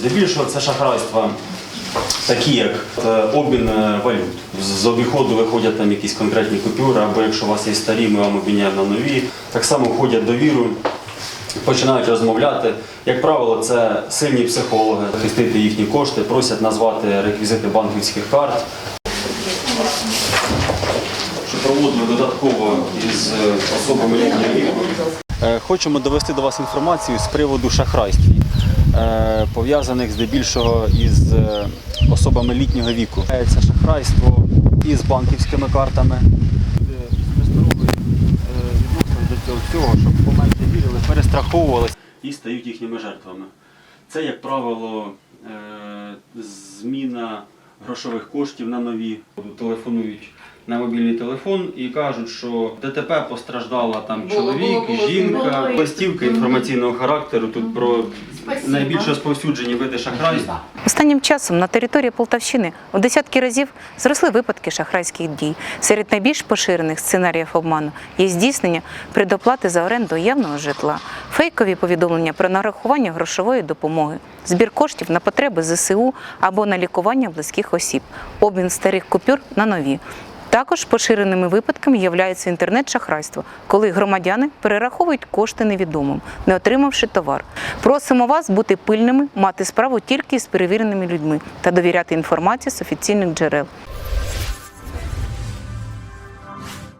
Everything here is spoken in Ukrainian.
Здебільшого це шахрайства такі, як е, обмін е, валют. З- обіходу виходять там якісь конкретні купюри, або якщо у вас є старі, ми вам обміняємо на нові. Так само входять довіру, починають розмовляти. Як правило, це сильні психологи, захистити їхні кошти, просять назвати реквізити банківських карт. Що проводили додатково із е, особами літнього віку. Хочемо довести до вас інформацію з приводу шахрайств, е, пов'язаних здебільшого із е, особами літнього віку. Е, Це шахрайство із банківськими картами. Нездоровою е, до цього всього, щоб поменше вірили, перестраховувалися і стають їхніми жертвами. Це, як правило, е, зміна грошових коштів на нові. Телефонують на мобільний телефон і кажуть, що ДТП постраждала там Було, чоловік, було, було, жінка, було. листівка інформаційного характеру. Тут про Спасибо. найбільш розповсюджені види шахрайств. Останнім часом на території Полтавщини у десятки разів зросли випадки шахрайських дій. Серед найбільш поширених сценаріїв обману є здійснення предоплати за оренду явного житла, фейкові повідомлення про нарахування грошової допомоги, збір коштів на потреби ЗСУ або на лікування близьких осіб, обмін старих купюр на нові. Також поширеними випадками являється інтернет-шахрайство, коли громадяни перераховують кошти невідомим, не отримавши товар. Просимо вас бути пильними, мати справу тільки з перевіреними людьми та довіряти інформації з офіційних джерел.